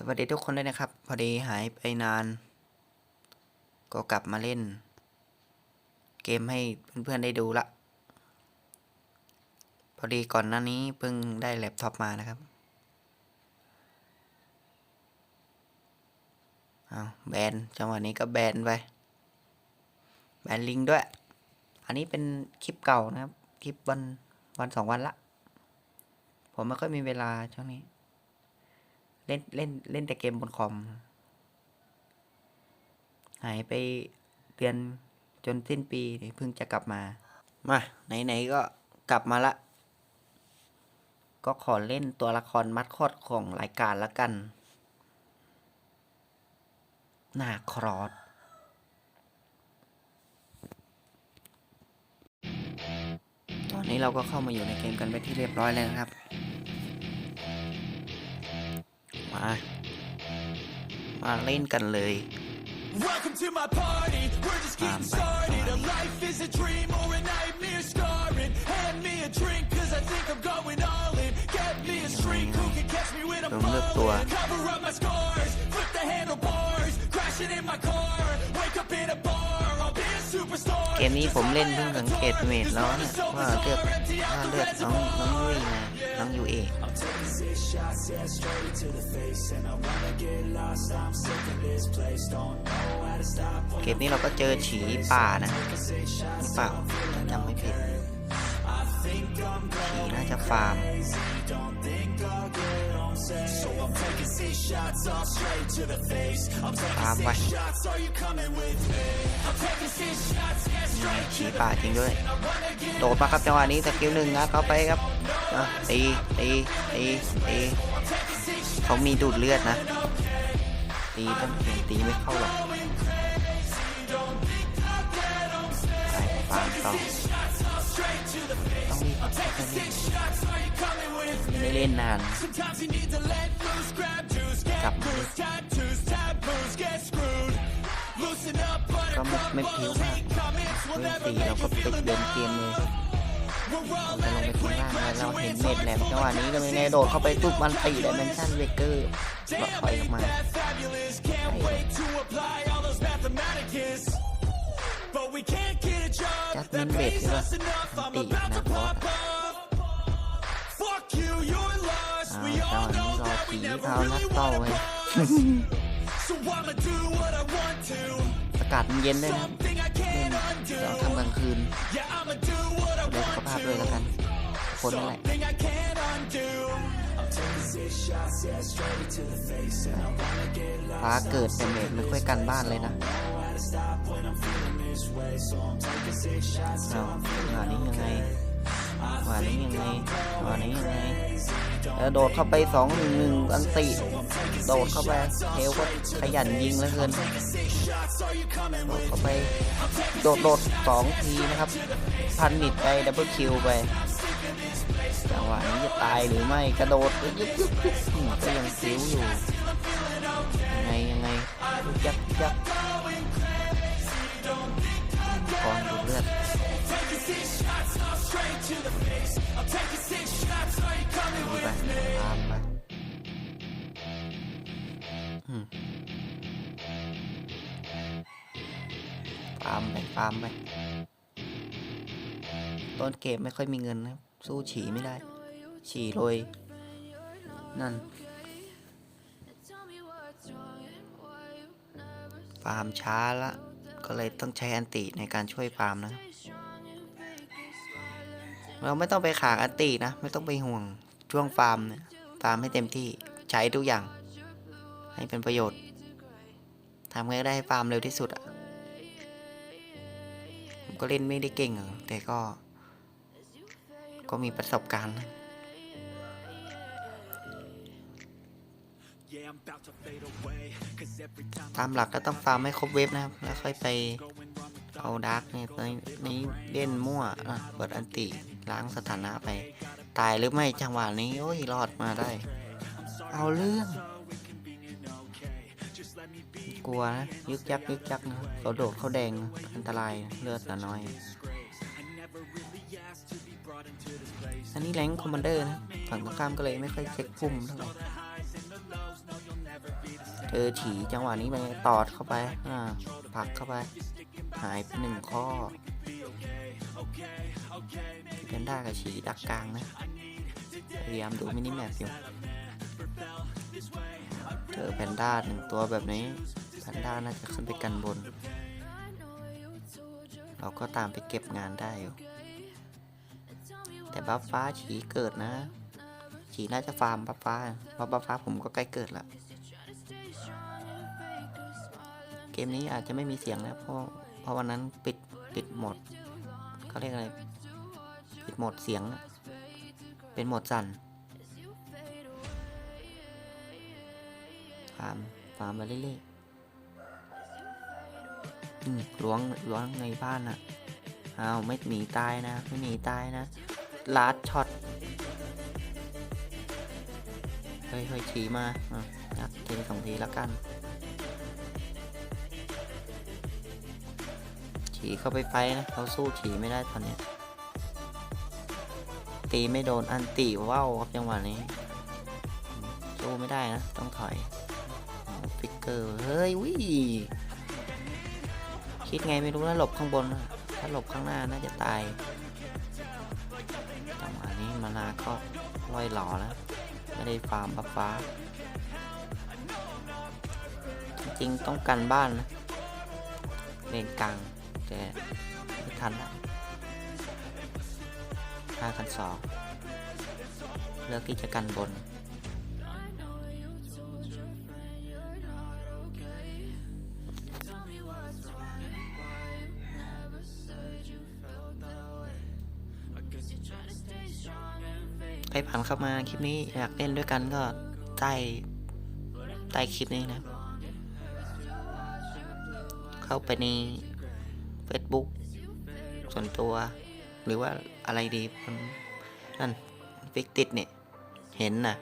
สวัสดีทุกคนด้วยนะครับ พอดีหายไปนาน ก็กลับมาเล่น เกมให้เพื่อนๆได้ดูละ พอดีก่อนหน้านี้เพิ่งได้แล็ปท็อปมานะครับเอาแบนจังหวะนี้ก็แบนไป แบนลิงด้วย อันนี้เป็นคลิปเก่านะครับ คลิปวันวันสองวันละ ผมไม่ค่อยมีเวลาช่วงนี้ เล่นเล่นเล่นแต่เกมบนคอม หายไปเดือนจนสิ้นปีเพิ่งจะกลับมา มาไหนๆก็กลับมาละ ก็ขอเล่นตัวละครมัดคอดของรายการละกัน หน้าครอสตอนนี้เราก็เข้ามาอยู่ในเกมกันไปที่เรียบร้อยแล้วนะครับ มา มาเล่นกันเลย Welcome to my party. We're just getting Um, bye. started. A life is a dream or a nightmare scarring. Hand me a drink, cause I think I'm going all in. Get me a shrink who can catch me when I'm Don't look to falling. her. Cover up my scars, flip the handlebars, crashing in my car. เกมนี้ผมเล่นเพิ่งสังเกตเมจแล้วเนี่ยว่าเลือกว่าเลือกน้องน้องยุ้ยมาน้องยูเอเกมนี้เราก็เจอฉีป่านะหรือเปล่าจำไม่ผิดฉีน่าจะฟาร์ม So I'm taking six shots all straight to the face. I'm ฟาร์ม taking ไป six shots, are you coming with me? I'm taking six shots, yeah, straight ฉีป่าจริงด้วย โดดมาครับจังหวะนี้สกิลหนึ่งนะเข้าไปครับอะตีตีตีตีเขามีดูดเลือดนะ ตีต้องเพียงตีไม่เข้าหรอก เล่นนาน กลับก็ไม่ไม่พิ้วมากเรื่งสี่เราก็ติดเดินเกมเลยจะลงไปข้างล่างแล้วเราเห็นเม็ดแหลมจังหวะนี้ก็ไม่แน่โดดเข้าไปปุ๊บมันตีไดเมนชั่นเวเกอร์ก็ถอยออกมาจัดเมนเบดใช่ปะตีนะบอส câu wanna ấy. pause. So I'ma do what I want to. อากาศมันเย็นด้วยนะ Something I เล่น can't เรา undo. ทำกลางคืน Yeah, I'ma do what I ดูสุข want ภาพด้วยแล้วกัน to. คนนั่นแหละ Something I can't undo. I'm taking six shots, yeah, straight to the face, and I wanna get lost. ฟ้าเกิดแต่เมดไม่ค่อยกันบ้านเลยนะ How to stop when I'm feeling this way, so I'm taking six shots เรา till I'm หวา feeling นี้ยังไง okay. หวานี้ยังไงหวานี้ยังไงแล้ว โดดเข้าไปสองหนึ่งหนึ่งอันติโดดเข้าไปเทลก็ขยันยิงเหลือเกินโดดเข้าไป โดดโดดสองทีนะครับ พันนิดไปดับเบิลคิวไปจังหวะนี้จะตายหรือไม่กระโดดยึกยึกยึกยึกอืมก็ยังซิ้วอยู่ยังไงยังไงยักยักก่อนดูเลือด Taking six shots, are you coming with ไป me? ตามไปอืมตามไปตามไปต้นเกมไม่ค่อยมีเงินนะครับ สู้ฉี่ไม่ได้ ฉี่โรยนั่น ฟาร์มช้าละ ก็เลยต้องใช้อันติในการช่วยฟาร์มนะครับ เราไม่ต้องไปขาอันตินะ ไม่ต้องไปห่วงช่วงฟาร์มเนี่ยฟาร์มให้เต็มที่ใช้ทุกอย่าง ให้เป็นประโยชน์ทำไงก็ได้ให้ฟาร์มเร็วที่สุดอะผมก็เล่นไม่ได้เก่งหรอกแต่ก็ ก็มีประสบการณ์นะตามหลักก็ต้องฟาร์มให้ครบเว็บนะครับ แล้วค่อยไปเอาดาร์กเนี่ยในในเล่นมั่วอะเปิดอันติ ล้างสถานะไป ตายหรือไม่จังหวะนี้โอ้ยรอดมาได้ เอาเรื่อง กลัวนะยึกยักยึกยักนะเขาโดดเขาแดงนะอันตรายเลือดเหลือน้อย อันนี้แรงคอมมานเดอร์นะฝั่งตรงข้ามก็เลยไม่ค่อยเช็คพุ่มเท่าไหร่เจอฉีจังหวะนี้ไปตอดเข้าไป อ่าผลักเข้าไป หายไปหนึ่งข้อ เพนด้ากับฉีดักกลางนะ พยายามดูมินิแมปอยู่เจอแพนด้าหนึ่งตัวแบบนี้ แพนด้าน่าจะขึ้นไปกันบน เราก็ตามไปเก็บงานได้อยู่ แต่บัฟฟ้าฉีเกิดนะ ฉีน่าจะฟาร์มบัฟฟ้าเพราะบัฟฟ้าผมก็ใกล้เกิดละเกมนี้อาจจะไม่มีเสียงนะเพราะเพราะวันนั้นปิดปิดหมด เขาเรียกอะไรปิดโหมดเสียง เป็นโหมดสั่นฟาร์มฟาร์มมาเรื่อยๆอืมล้วงล้วงในบ้านอะอ้าวไม่หนีตายนะ ไม่หนีตายนะลาดช็อตเฮ้ยเฮ้ยฉีมาอะยัดทีสองทีแล้วกัน ฉีเข้าไปไฟนะเราสู้ฉีไม่ได้ตอนนี้ตีไม่โดนอันตีว่าวครับจังหวะนี้สู้ไม่ได้นะต้องถอยฟิกเกอร์เฮ้ยวิคิดไงไม่รู้นะหลบข้างบนนะถ้าหลบข้างหน้าน่าจะตายจังหวะนี้มานาก็ลอยหล่อแล้วไม่ได้ฟาร์มบัฟฟ้า จริงๆต้องกันบ้านนะเลนกลาง แต่ไม่ทันละห้ากันสองเลือกที่จะกันบนใครผ่านเข้ามาคลิปนี้อยากเล่นด้วยกันก็ใต้ใต้คลิปนี้นะ เข้าไปใน Facebook ส่วนตัวหรือว่าอะไรดีมันนั่นฟิกติดเนี่ย เห็นนะ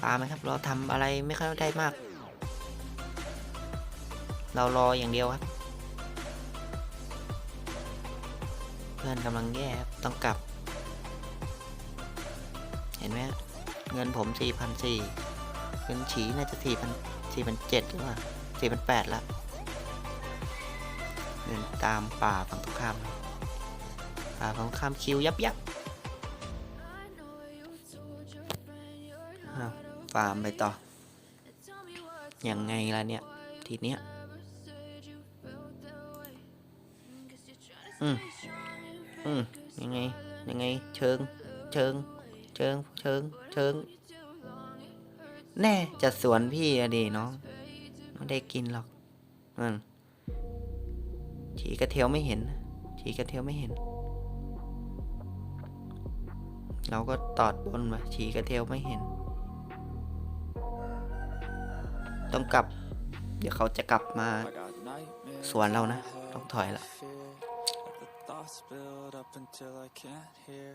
ปามไหมครับ เราทำอะไรไม่ค่อยได้มาก เรารออย่างเดียวครับ เพื่อนกำลังแย่ต้องกลับ เห็นไหมเงินผมสี่พันสี่เงินฉีน่าจะสี่พันสี่พันเจ็ดหรือว่า สี่พันแปดละเดินตามป่าฝั่งตรงข้ามป่าฝั่งตรงข้ามคิวยับยับฟาร์มไปต่อ ยังไงล่ะเนี่ย ทีเนี้ยอืมอืมยังไง ยังไง เชิง เชิง เชิง เชิง เชิง แน่ จะสวนพี่อะดีน้อง ไม่ได้กินหรอกอืมฉีกระเทียวไม่เห็น ฉีกระเทียวไม่เห็น เราก็ตอดบนมาฉีกระเทียวไม่เห็น ต้องกลับ เดี๋ยวเขาจะกลับมาสวนเรานะ ต้องถอยละ Thoughts build up until I can't hear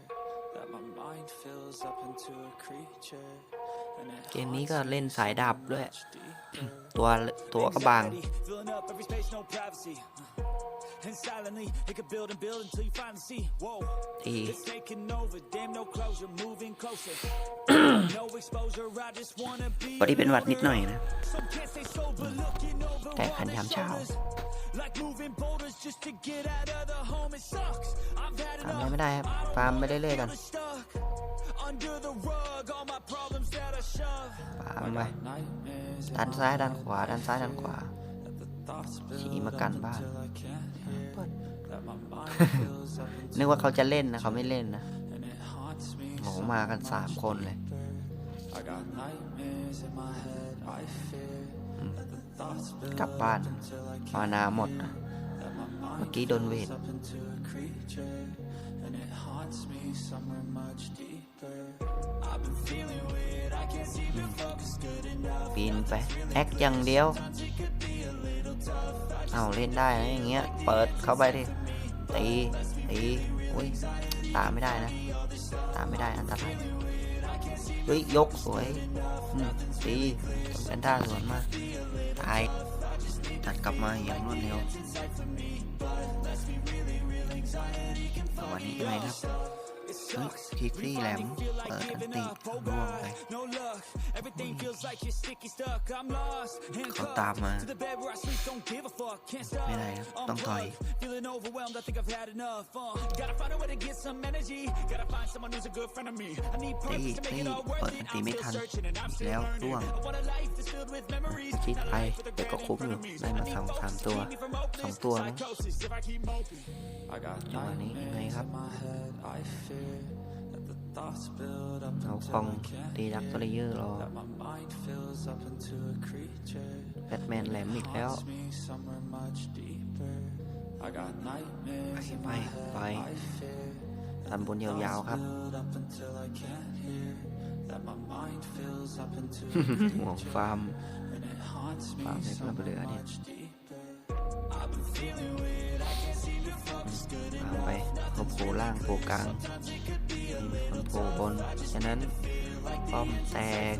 That my mind fills up into a creature เกมนี้ก็เล่นสายดาบด้วย haunts deeper ตัวตัวก็บาง Filling up every space, no privacy And silently, it could build and build until you finally see Whoa, ที it's taking over, damn no closure, moving closer No exposure, I just wanna be วันนี้เป็นหวัดนิดหน่อยนะ Some can't stay sober, looking over แต่ขัน all ยาม their เช้า shoulders Like moving boulders just to get out of the home, it sucks I've had ทำอะไร enough ไม่ได้ครับฟาร์มไปเรื่อยๆก่อน stuck under the rug, all my problems ปาไปด้านซ้ายด้านขวาด้านซ้ายด้านขวาขี่มากันบ้านนึกว่าเขาจะเล่นนะเขาไม่เล่นนะหมอมากันสามคนเลยกลับบ้านมานาหมด เมื่อกี้โดนเวท ปีนไปแอคอย่างเดียว เอาเล่นได้นะอย่างเงี้ย เปิดเข้าไปดิตีตีอุ้ยตามไม่ได้นะ ตามไม่ได้อันตรายเฮ้ยยกสวยอืมตีแพนด้าสวนมากตายตัดกลับมาอย่างรวดเร็ววันนี้ยังไงครับ it เฮ้ย sucks. คิกซี่แหลม Finally feel like เปิดอัน giving ติ up. Oh ร่วงไป God, no luck. Everything feels like you're sticky stuck. I'm lost, เขาตามมา handcuffed to the bed where I sleep. Don't give a fuck. Can't stop. ไม่ได้ครับต้องถอย Unplug. Feeling overwhelmed. I think I've had enough. Uh, gotta find a way to get some energy. Gotta find someone who's a good friend of me. I need ตี purpose to make ตี it all เปิ worth ด it. อันตี I'm ไม่ still ทัน searching and I'm อีก still แล้ว learning. ร่วง I want a life that's filled with memories. คิด Not a ไป life with แต่ก็ regret คุ้ม and อยู่ frenemies. ได้ I มา need สอง focus สาม to ตัว keep me from สอง hopeless ตัวมั้ง psychosis if I keep moping. I got จังหวะนี้ยังไงครับ เอาค until อง I can't ตีดัก hear. ตัวเลเยอร์รอ That my mind fills up into a creature. แบทแมนแหลมอีกแล้ว Haunts me somewhere much deeper. I got nightmares in ไป my ไป head. I fear ตันบนยาวๆครับ build up until I can't hear. That my mind fills up into a ห่วง creature. ฟาร์ม And it haunts me ฟาร์มเล็กระเบือ somewhere เนี่ย much deeper. I've been feeling weird. I can't seem to focus good ฟาร์มไปเขาโผล่ล่างโผล่กลาง มันโผล่บน ฉะนั้นป้อมแตก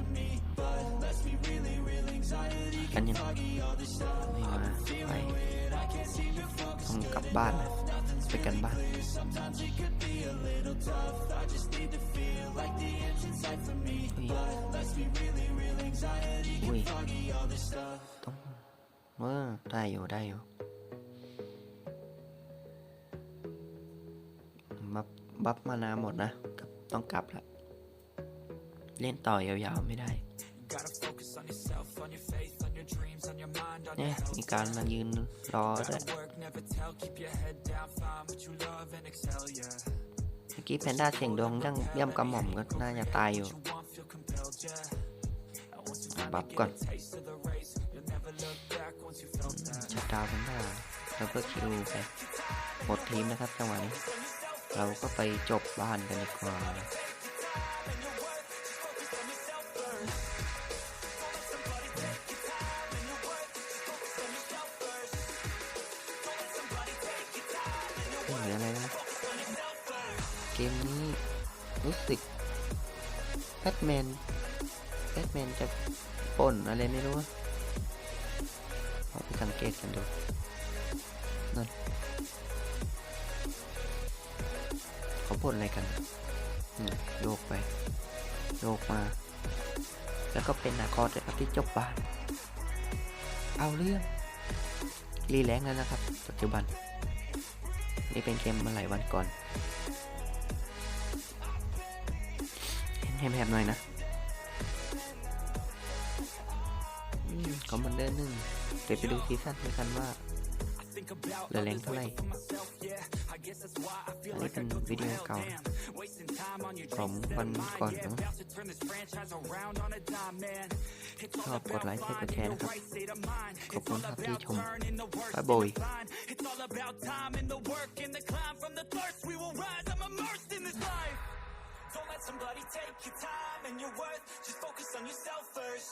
กันยังไม่มาไปต้องกลับบ้านไปกันบ้านอุ้ยต้องเออได้อยู่ได้อยู่ บัฟมานาหมดนะ ต้องกลับละเล่นต่อยาวๆไม่ได้เนี่ยมีการมายืนรอด้วยเมื่อกี้แพนด้าเสียงดวงยังย่ำกระหม่อมก็น่าจะตายอยู่บัฟก่อนชัดดาวแพนด้าแล้วก็คิวไปหมดทีมนะครับจังหวะนี้ เราก็ไปจบบ้านกันดีกว่าเหลืออะไรนะ เกมนี้รู้สึกแบทแมนแบทแมนจะป่นอะไรไม่รู้เอาไปสังเกตกันดูนั่น บ่นอะไรกันนี่โยกไป โยกมา แล้วก็เป็นนาคอร์ดครับที่จบบ้าน เอาเรื่อง รีแลงซ์แล้วนะครับ ปัจจุบัน นี่เป็นเกมมาหลายวันก่อนเห็นแฮมๆหน่อยนะอืมคอมมานเดอร์หนึ่งเดี๋ยวไปดูซีซั่นด้วยกันว่า แรงเท่าไหร่ myself, yeah. I guess that's why I feel อันนี้ like เป็น I go วิ through ดีโอ hell, เก่า damn. Wasting time on your ของ dreams instead วัน of mine, ก่อน yeah. มั้ง About to turn this franchise around on a dime, man. It's ช all อบกด about ไลค์ใช้กดแชร์ finding นะครับ the right state of mind. ขอบคุณครับที่ชม Turning the worst บ๊ายบาย into fine. It's all about time and the work and the climb from the thirst. We will rise. I'm immersed in this life. Don't let somebody take your time and your worth. Just focus on yourself first.